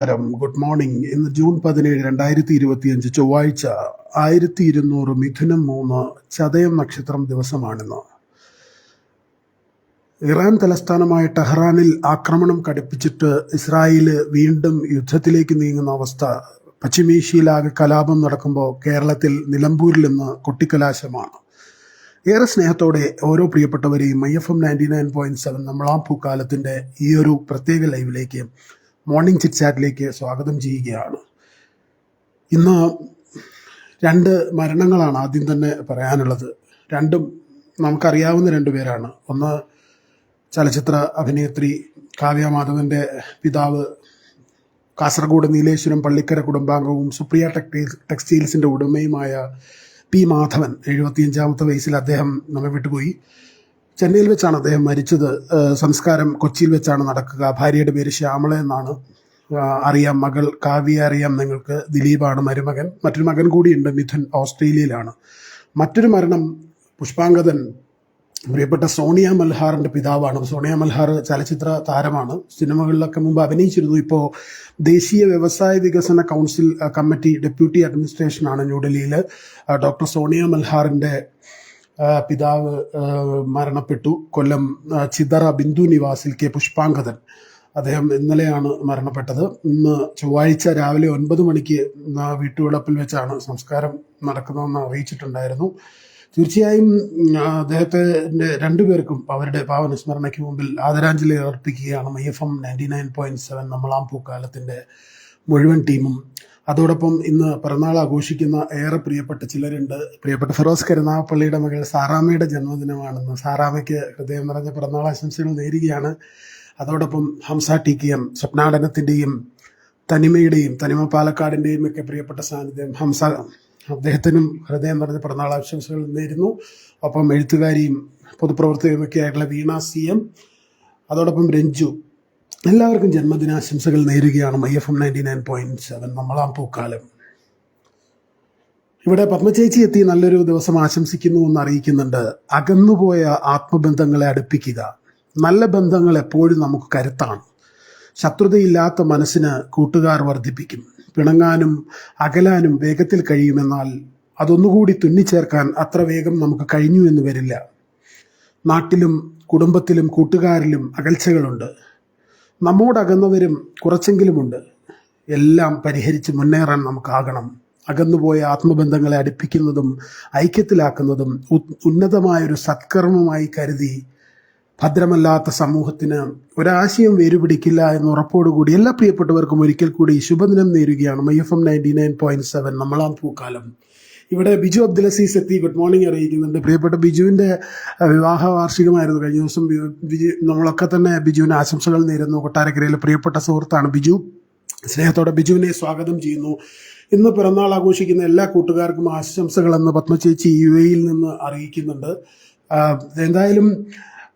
നമസ്കാരം. Good morning ഇന്ന് June പതിനേഴ് രണ്ടായിരത്തി ഇരുപത്തിയഞ്ച് ചൊവ്വാഴ്ച ആയിരത്തി ഇരുന്നൂറ് മിഥുനം മൂന്ന് ചതയം നക്ഷത്രം ദിവസമാണിന്ന്. ഇറാൻ തലസ്ഥാനമായ ടെഹ്റാനിൽ ആക്രമണം കടുപ്പിച്ചിട്ട് ഇസ്രായേൽ വീണ്ടും യുദ്ധത്തിലേക്ക് നീങ്ങുന്ന അവസ്ഥ. പശ്ചിമേഷ്യയിലാകെ കലാപം നടക്കുമ്പോൾ കേരളത്തിൽ നിലമ്പൂരിൽ നിന്ന് കൊട്ടിക്കലാശമാണ്. ഏറെ സ്നേഹത്തോടെ ഓരോ പ്രിയപ്പെട്ടവരെയും I F M ninety nine point seven നമ്മളാം പൂക്കാലത്തിന്റെ ഈ ഒരു പ്രത്യേക ലൈവിലേക്ക് മോർണിംഗ് ചിറ്റ് ചാറ്റിലേക്ക് സ്വാഗതം ചെയ്യുകയാണ്. ഇന്ന് രണ്ട് മരണങ്ങളാണ് ആദ്യം തന്നെ പറയാനുള്ളത്. രണ്ടും നമുക്കറിയാവുന്ന രണ്ടു പേരാണ്. ഒന്ന് ചലച്ചിത്ര അഭിനേത്രി കാവ്യ മാധവന്റെ പിതാവ് കാസർഗോഡ് നീലേശ്വരം പള്ളിക്കര കുടുംബാംഗവും സുപ്രിയ ടെക്സ്റ്റൈൽ ടെക്സ്റ്റൈൽസിന്റെ ഉടമയുമായ പി മാധവൻ എഴുപത്തിയഞ്ചാമത്തെ വയസ്സിൽ അദ്ദേഹം നമ്മെ വിട്ടുപോയി. ചെന്നൈയിൽ വെച്ചാണ് അദ്ദേഹം മരിച്ചത്. സംസ്കാരം കൊച്ചിയിൽ വെച്ചാണ് നടക്കുക. ഭാര്യയുടെ പേര് ശ്യാമള എന്നാണ്. അറിയാം മകൾ കാവ്യ അറിയാം നിങ്ങൾക്ക്. ദിലീപാണ് മരുമകൻ. മറ്റൊരു മകൻ കൂടിയുണ്ട് മിഥുൻ ഓസ്ട്രേലിയയിലാണ്. മറ്റൊരു മരണം പുഷ്പാങ്കതൻ പ്രിയപ്പെട്ട സോണിയ മൽഹാറിന്റെ പിതാവാണ്. സോണിയ മൽഹാർ ചലച്ചിത്ര താരമാണ്. സിനിമകളിലൊക്കെ മുമ്പ് അഭിനയിച്ചിരുന്നു. ഇപ്പോൾ ദേശീയ വ്യവസായ വികസന കൗൺസിൽ കമ്മിറ്റി ഡെപ്യൂട്ടി അഡ്മിനിസ്ട്രേഷനാണ് ന്യൂഡൽഹിയിൽ ഡോക്ടർ സോണിയ മൽഹാറിന്റെ ആ, പിതാവ് മരണപ്പെട്ടു. കൊല്ലം ചിതറ ബിന്ദു നിവാസിൽ കെ. പുഷ്പാങ്കദൻ അദ്ദേഹം ഇന്നലെയാണ് മരണപ്പെട്ടത്. ഇന്ന് ചൊവ്വാഴ്ച രാവിലെ ഒൻപത് മണിക്ക് വീട്ടുവിളപ്പിൽ വെച്ചാണ് സംസ്കാരം നടക്കുന്നതെന്ന് അറിയിച്ചിട്ടുണ്ടായിരുന്നു. തീർച്ചയായും രണ്ടു പേർക്കും രണ്ടുപേർക്കും അവരുടെ പാവന സ്മരണയ്ക്ക് മുമ്പിൽ ആദരാഞ്ജലി അർപ്പിക്കുകയാണ് I F M ninety nine point seven നമ്മളാം പൂക്കാലത്തിന്റെ മുഴുവൻ ടീമും. അതോടൊപ്പം ഇന്ന് പിറന്നാൾ ആഘോഷിക്കുന്ന ഏറെ പ്രിയപ്പെട്ട ചിലരുണ്ട്. പ്രിയപ്പെട്ട ഫിറോസ് കരുനാഗപ്പള്ളിയുടെ മകൾ സാറാമയുടെ ജന്മദിനമാണെന്ന് സാറാമയ്ക്ക് ഹൃദയം നിറഞ്ഞ പിറന്നാൾ ആശംസകൾ നേരുകയാണ്. അതോടൊപ്പം ഹംസ ടി കെ എം സ്വപ്നാടനത്തിന്റെയും തനിമയുടെയും തനിമ പാലക്കാടിന്റെയും ഒക്കെ പ്രിയപ്പെട്ട സാന്നിധ്യം ഹംസ അദ്ദേഹത്തിനും ഹൃദയം നിറഞ്ഞ പിറന്നാൾ ആശംസകൾ നേരുന്നു. ഒപ്പം എഴുത്തുകാരിയും പൊതുപ്രവർത്തകയുമൊക്കെ ആയിട്ടുള്ള വീണ സി എം അതോടൊപ്പം രഞ്ജു എല്ലാവർക്കും ജന്മദിനാശംസകൾ നേരുകയാണ് I F M ninety nine point seven നമ്മളാം പൂക്കാലം. ഇവിടെ പത്മചേച്ചി എത്തി നല്ലൊരു ദിവസം ആശംസിക്കുന്നു എന്ന് അറിയിക്കുന്നുണ്ട്. അകന്നുപോയ ആത്മബന്ധങ്ങളെ അടുപ്പിക്കുക. നല്ല ബന്ധങ്ങൾ എപ്പോഴും നമുക്ക് കരുത്താണ്. ശത്രുതയില്ലാത്ത മനസ്സിന് കൂട്ടുകാർ വർദ്ധിപ്പിക്കും. പിണങ്ങാനും അകലാനും വേഗത്തിൽ കഴിയുമെന്നാൽ അതൊന്നുകൂടി തുന്നിച്ചേർക്കാൻ അത്ര വേഗം നമുക്ക് കഴിഞ്ഞു എന്ന് വരില്ല. നാട്ടിലും കുടുംബത്തിലും കൂട്ടുകാരിലും അകൽച്ചകളുണ്ട്. നമ്മോടകന്നവരും കുറച്ചെങ്കിലുമുണ്ട്. എല്ലാം പരിഹരിച്ച് മുന്നേറാൻ നമുക്കാകണം. അകന്നുപോയ ആത്മബന്ധങ്ങളെ അടുപ്പിക്കുന്നതും ഐക്യത്തിലാക്കുന്നതും ഉന്നതമായൊരു സത്കർമ്മമായി കരുതി ഭദ്രമല്ലാത്ത സമൂഹത്തിന് ഒരാശയം വേരുപിടിക്കില്ല എന്ന ഉറപ്പോടുകൂടി എല്ലാ പ്രിയപ്പെട്ടവർക്കും ഒരിക്കൽ കൂടി ശുഭദിനം നേരുകയാണ് my F M ninety nine point seven നമ്മളാം പൂക്കാലം. ഇവിടെ ബിജു അബ്ദുൽ അസീസ് എത്തി. ഗുഡ് മോർണിംഗ് അറിയിക്കുന്നുണ്ട്. പ്രിയപ്പെട്ട ബിജുവിന്റെ വിവാഹ വാർഷികമായിരുന്നു. കഴിഞ്ഞ ദിവസം ബിജു നമ്മളൊക്കെ തന്നെ ബിജുവിന് ആശംസകൾ നേരുന്നു. കൊട്ടാരക്കരയിലെ പ്രിയപ്പെട്ട സുഹൃത്താണ് ബിജു. സ്നേഹത്തോടെ ബിജുവിനെ സ്വാഗതം ചെയ്യുന്നു. ഇന്ന് പിറന്നാൾ ആഘോഷിക്കുന്ന എല്ലാ കൂട്ടുകാർക്കും ആശംസകളെന്ന് പത്മചേച്ചി യു എയിൽ നിന്ന് അറിയിക്കുന്നുണ്ട്. എന്തായാലും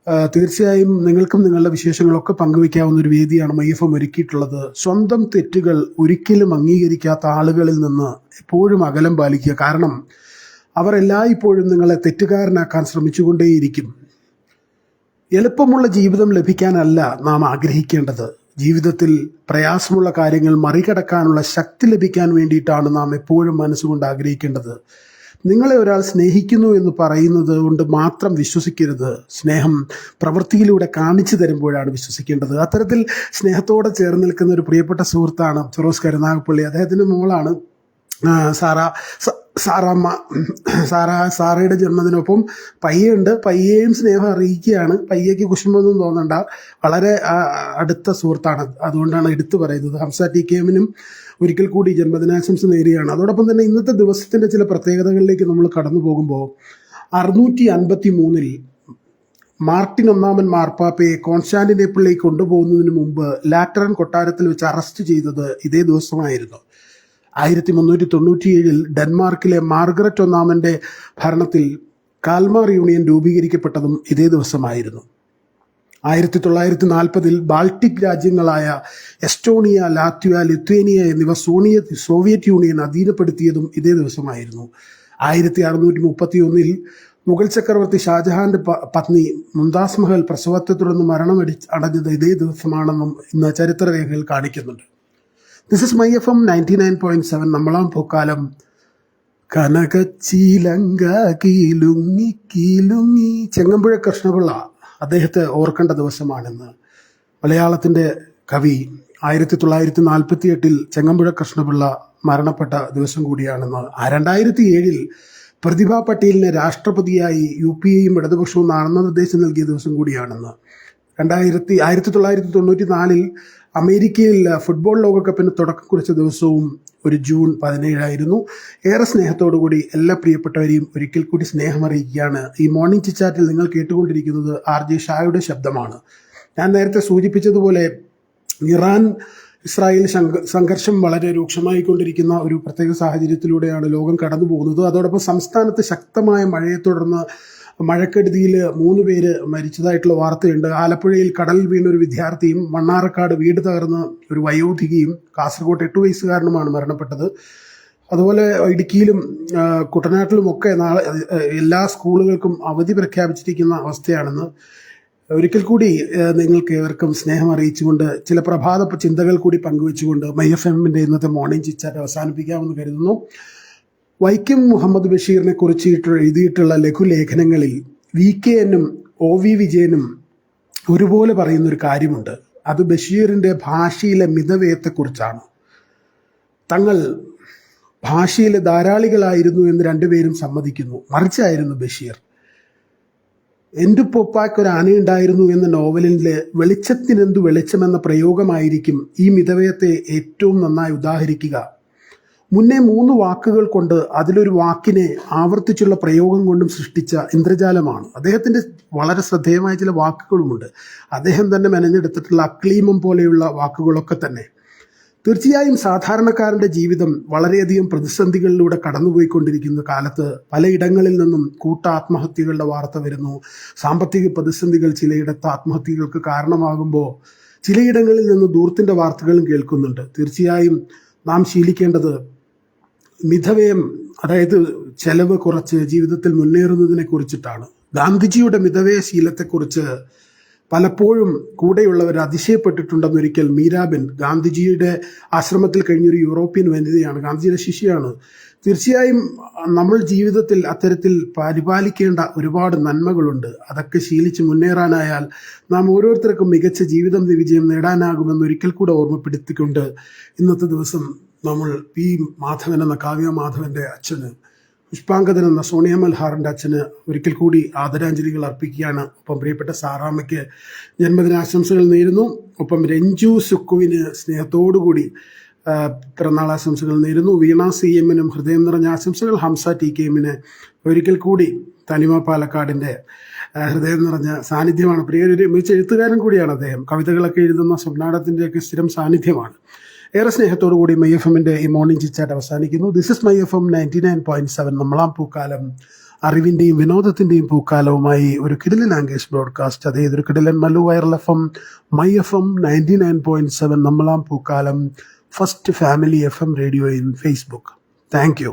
തീർച്ചയായും നിങ്ങൾക്കും നിങ്ങളുടെ വിശേഷങ്ങളൊക്കെ പങ്കുവയ്ക്കാവുന്ന ഒരു വേദിയാണ് മൈ എഫ് എം ഒരുക്കിയിട്ടുള്ളത്. സ്വന്തം തെറ്റുകൾ ഒരിക്കലും അംഗീകരിക്കാത്ത ആളുകളിൽ നിന്ന് എപ്പോഴും അകലം പാലിക്കുക. കാരണം അവർ എല്ലായ്പ്പോഴും നിങ്ങളെ തെറ്റുകാരനാക്കാൻ ശ്രമിച്ചുകൊണ്ടേയിരിക്കും. എളുപ്പമുള്ള ജീവിതം ലഭിക്കാനല്ല നാം ആഗ്രഹിക്കേണ്ടത്. ജീവിതത്തിൽ പ്രയാസമുള്ള കാര്യങ്ങൾ മറികടക്കാനുള്ള ശക്തി ലഭിക്കാൻ വേണ്ടിയിട്ടാണ് നാം എപ്പോഴും മനസ്സുകൊണ്ട് ആഗ്രഹിക്കേണ്ടത്. നിങ്ങളെ ഒരാൾ സ്നേഹിക്കുന്നു എന്ന് പറയുന്നത് കൊണ്ട് മാത്രം വിശ്വസിക്കരുത്. സ്നേഹം പ്രവൃത്തിയിലൂടെ കാണിച്ചു തരുമ്പോഴാണ് വിശ്വസിക്കേണ്ടത്. അത്തരത്തിൽ സ്നേഹത്തോടെ ചേർന്ന് നിൽക്കുന്ന ഒരു പ്രിയപ്പെട്ട സുഹൃത്താണ് ഫിറോസ് കരുനാഗപ്പള്ളി. അദ്ദേഹത്തിന്റെ മോളാണ് സാറ സാറമ്മ സാറ സാറയുടെ ജന്മദിനൊപ്പം പയ്യുണ്ട് പയ്യേയും സ്നേഹം അറിയിക്കുകയാണ്. പയ്യയ്ക്ക് കുശുമ്പൊന്നും തോന്നണ്ട. വളരെ അടുത്ത സുഹൃത്താണ്. അതുകൊണ്ടാണ് എടുത്തു പറയുന്നത്. ഹംസ ടി കെ എമ്മിനും ഒരിക്കൽ കൂടി ജന്മദിനാശംസ നേരുകയാണ്. അതോടൊപ്പം തന്നെ ഇന്നത്തെ ദിവസത്തിന്റെ ചില പ്രത്യേകതകളിലേക്ക് നമ്മൾ കടന്നു പോകുമ്പോൾ അറുന്നൂറ്റി അൻപത്തി മൂന്നിൽ മാർട്ടിൻ ഒന്നാമൻ മാർപ്പാപ്പയെ കോൺസ്റ്റാന്റിനേപ്പിളിലേക്ക് കൊണ്ടുപോകുന്നതിന് മുമ്പ് ലാറ്ററൻ കൊട്ടാരത്തിൽ വെച്ച് അറസ്റ്റ് ചെയ്തത് ഇതേ ദിവസമായിരുന്നു. ആയിരത്തി മുന്നൂറ്റി തൊണ്ണൂറ്റിയേഴിൽ ഡെൻമാർക്കിലെ മാർഗരറ്റ് ഒന്നാമന്റെ ഭരണത്തിൽ കാൽമാർ യൂണിയൻ രൂപീകരിക്കപ്പെട്ടതും ഇതേ ദിവസമായിരുന്നു. ആയിരത്തി തൊള്ളായിരത്തി നാൽപ്പതിൽ ബാൾട്ടിക് രാജ്യങ്ങളായ എസ്റ്റോണിയ ലാത്വിയ ലിത്വേനിയ എന്നിവ സോണിയ സോവിയറ്റ് യൂണിയൻ അധീനപ്പെടുത്തിയതും ഇതേ ദിവസമായിരുന്നു. ആയിരത്തി അറുന്നൂറ്റി മുപ്പത്തി ഒന്നിൽ മുഗൾ ചക്രവർത്തി ഷാജഹാന്റെ പത്നി മുംതാസ് മഹൽ പ്രസവത്തെ തുടർന്ന് മരണമടി അടഞ്ഞത് ഇതേ ദിവസമാണെന്നും ഇന്ന് ചരിത്രരേഖകൾ കാണിക്കുന്നുണ്ട്. This is my F M ninety nine point seven നമ്മളാം പൂക്കാലം. കനകച്ചീലങ്ക കീലുങ്ങി. കീലുങ്ങി ചെങ്ങമ്പുഴ കൃഷ്ണപിള്ള അദ്ദേഹത്തെ ഓർക്കേണ്ട ദിവസമാണെന്ന്. മലയാളത്തിന്റെ കവി ആയിരത്തി തൊള്ളായിരത്തി നാൽപ്പത്തി എട്ടിൽ ചെങ്ങമ്പുഴ കൃഷ്ണപിള്ള മരണപ്പെട്ട ദിവസം കൂടിയാണെന്ന്. രണ്ടായിരത്തി ഏഴിൽ പ്രതിഭ പട്ടേലിനെ രാഷ്ട്രപതിയായി യു പി എയും ഇടതുപക്ഷവും നാമനിർദ്ദേശം നൽകിയ ദിവസം കൂടിയാണെന്ന്. രണ്ടായിരത്തി ആയിരത്തി തൊള്ളായിരത്തി തൊണ്ണൂറ്റി നാലിൽ അമേരിക്കയിൽ ഫുട്ബോൾ ലോകകപ്പിന് തുടക്കം കുറിച്ച ദിവസവും ഒരു ജൂൺ പതിനേഴായിരുന്നു. ഏറെ സ്നേഹത്തോടുകൂടി എല്ലാ പ്രിയപ്പെട്ടവരെയും ഒരിക്കൽ കൂടി സ്നേഹമറിയിക്കുകയാണ്. ഈ മോർണിംഗ് ചിച്ചാറ്റിൽ നിങ്ങൾ കേട്ടുകൊണ്ടിരിക്കുന്നത് ആർ ജെ ഷായുടെ ശബ്ദമാണ്. ഞാൻ നേരത്തെ സൂചിപ്പിച്ചതുപോലെ ഇറാൻ ഇസ്രായേൽ സംഘർഷം വളരെ രൂക്ഷമായിക്കൊണ്ടിരിക്കുന്ന ഒരു പ്രത്യേക സാഹചര്യത്തിലൂടെയാണ് ലോകം കടന്നു പോകുന്നത് അതോടൊപ്പം സംസ്ഥാനത്ത് ശക്തമായ മഴയെ തുടർന്ന് മഴക്കെടുതിയിൽ മൂന്ന് പേര് മരിച്ചതായിട്ടുള്ള വാർത്തയുണ്ട്. ആലപ്പുഴയിൽ കടലിൽ വീണ ഒരു വിദ്യാർത്ഥിയും മണ്ണാറക്കാട് വീട് തകർന്ന ഒരു വയോധികയും കാസർഗോഡ് എട്ട് വയസ്സുകാരനുമാണ് മരണപ്പെട്ടത്. അതുപോലെ ഇടുക്കിയിലും കുട്ടനാട്ടിലും കുട്ടനാട്ടിലുമൊക്കെ നാളെ എല്ലാ സ്കൂളുകൾക്കും അവധി പ്രഖ്യാപിച്ചിരിക്കുന്ന അവസ്ഥയാണെന്ന് ഒരിക്കൽ കൂടി നിങ്ങൾക്ക് ഏവർക്കും സ്നേഹം അറിയിച്ചുകൊണ്ട് ചില പ്രഭാത ചിന്തകൾ കൂടി പങ്കുവെച്ചുകൊണ്ട് മൈ എഫ് എമ്മിന്റെ ഇന്നത്തെ മോർണിംഗ് ചിച്ചാറ്റ് അവസാനിപ്പിക്കാമെന്ന് കരുതുന്നു. വൈക്കം മുഹമ്മദ് ബഷീറിനെ കുറിച്ച് എഴുതിയിട്ടുള്ള ലഘുലേഖനങ്ങളിൽ വി കെ എന്നും ഒ വി വിജയനും ഒരുപോലെ പറയുന്നൊരു കാര്യമുണ്ട്. അത് ബഷീറിന്റെ ഭാഷയിലെ മിതവ്യയത്തെക്കുറിച്ചാണ് തങ്ങൾ ഭാഷയിലെ ധാരാളികളായിരുന്നു എന്ന് രണ്ടുപേരും സമ്മതിക്കുന്നു. മറിച്ചായിരുന്നു ബഷീർ. എന്റെ പൊപ്പാക്ക് ഒരു ആനയുണ്ടായിരുന്നു എന്ന നോവലിലെ വെളിച്ചത്തിനെന്തു വെളിച്ചമെന്ന പ്രയോഗമായിരിക്കും ഈ മിതവ്യയത്തെ ഏറ്റവും നന്നായി ഉദാഹരിക്കുക. മുന്നേ മൂന്ന് വാക്കുകൾ കൊണ്ട് അതിലൊരു വാക്കിനെ ആവർത്തിച്ചുള്ള പ്രയോഗം കൊണ്ടും സൃഷ്ടിച്ച ഇന്ദ്രജാലമാണ്. അദ്ദേഹത്തിന്റെ വളരെ ശ്രദ്ധേയമായ ചില വാക്കുകളുമുണ്ട്. അദ്ദേഹം തന്നെ മെനഞ്ഞെടുത്തിട്ടുള്ള അക്ലീമം പോലെയുള്ള വാക്കുകളൊക്കെ തന്നെ. തീർച്ചയായും സാധാരണക്കാരന്റെ ജീവിതം വളരെയധികം പ്രതിസന്ധികളിലൂടെ കടന്നുപോയിക്കൊണ്ടിരിക്കുന്ന കാലത്ത് പലയിടങ്ങളിൽ നിന്നും കൂട്ട ആത്മഹത്യകളുടെ വാർത്ത വരുന്നു. സാമ്പത്തിക പ്രതിസന്ധികൾ ചിലയിടത്ത് ആത്മഹത്യകൾക്ക് കാരണമാകുമ്പോൾ ചിലയിടങ്ങളിൽ നിന്ന് ദൂരത്തിന്റെ വാർത്തകളും കേൾക്കുന്നുണ്ട്. തീർച്ചയായും നാം ശീലിക്കേണ്ടത് മിതവ്യയം അതായത് ചെലവ് കുറച്ച് ജീവിതത്തിൽ മുന്നേറുന്നതിനെ കുറിച്ചിട്ടാണ്. ഗാന്ധിജിയുടെ മിതവ്യയ ശീലത്തെക്കുറിച്ച് പലപ്പോഴും കൂടെയുള്ളവർ അതിശയപ്പെട്ടിട്ടുണ്ടെന്നൊരിക്കൽ മീരാബെൻ ഗാന്ധിജിയുടെ ആശ്രമത്തിൽ കഴിഞ്ഞൊരു യൂറോപ്യൻ വനിതയാണ് ഗാന്ധിജിയുടെ ശിഷ്യയാണ്. തീർച്ചയായും നമ്മൾ ജീവിതത്തിൽ അത്തരത്തിൽ പരിപാലിക്കേണ്ട ഒരുപാട് നന്മകളുണ്ട്. അതൊക്കെ ശീലിച്ച് മുന്നേറാനായാൽ നാം ഓരോരുത്തർക്കും മികച്ച ജീവിതം വിജയം നേടാനാകുമെന്ന് ഒരിക്കൽ കൂടെ ഓർമ്മപ്പെടുത്തിക്കൊണ്ട് ഇന്നത്തെ ദിവസം നമ്മൾ പി മാധവൻ എന്ന കാവ്യ മാധവന്റെ അച്ഛന് പുഷ്പാങ്കദൻ എന്ന സോണിയ മൽഹാറിന്റെ അച്ഛന് ഒരിക്കൽ കൂടി ആദരാഞ്ജലികൾ അർപ്പിക്കുകയാണ്. ഒപ്പം പ്രിയപ്പെട്ട സാറാമ്മയ്ക്ക് ജന്മദിനാശംസകൾ നേരുന്നു. ഒപ്പം രഞ്ജു സുക്കുവിന് സ്നേഹത്തോടുകൂടി കൂടി പിറന്നാൾ ആശംസകൾ നേരുന്നു. വീണ സി എമ്മിനും ഹൃദയം നിറഞ്ഞ ആശംസകൾ. ഹംസ ടി കെ എമ്മിന് ഒരിക്കൽ കൂടി തനിമ പാലക്കാടിന്റെ ഹൃദയം നിറഞ്ഞ സാന്നിധ്യമാണ്. പ്രിയ ഒരു മികച്ച എഴുത്തുകാരൻ കൂടിയാണ് അദ്ദേഹം. കവിതകളൊക്കെ എഴുതുന്ന സ്വപ്നാടത്തിന്റെയൊക്കെ സ്ഥിരം സാന്നിധ്യമാണ്. ഏറെ സ്നേഹത്തോടു കൂടി മൈ എഫ് എമ്മിന്റെ ഈ മോർണിംഗ് ചിച്ചാറ്റ് അവസാനിക്കുന്നു. This is my F M ninety nine point seven നമ്മളാം പൂക്കാലം അറിവിന്റെയും വിനോദത്തിന്റെയും പൂക്കാലവുമായി ഒരു കിടിലൻ ലാംഗ്വേജ് ബ്രോഡ്കാസ്റ്റ് അതേ ഇതൊരു കിടിലൻ Mallu viral F M my F M ninety nine point seven നമ്മളാം Pookkaalam first family F M radio in Facebook thank you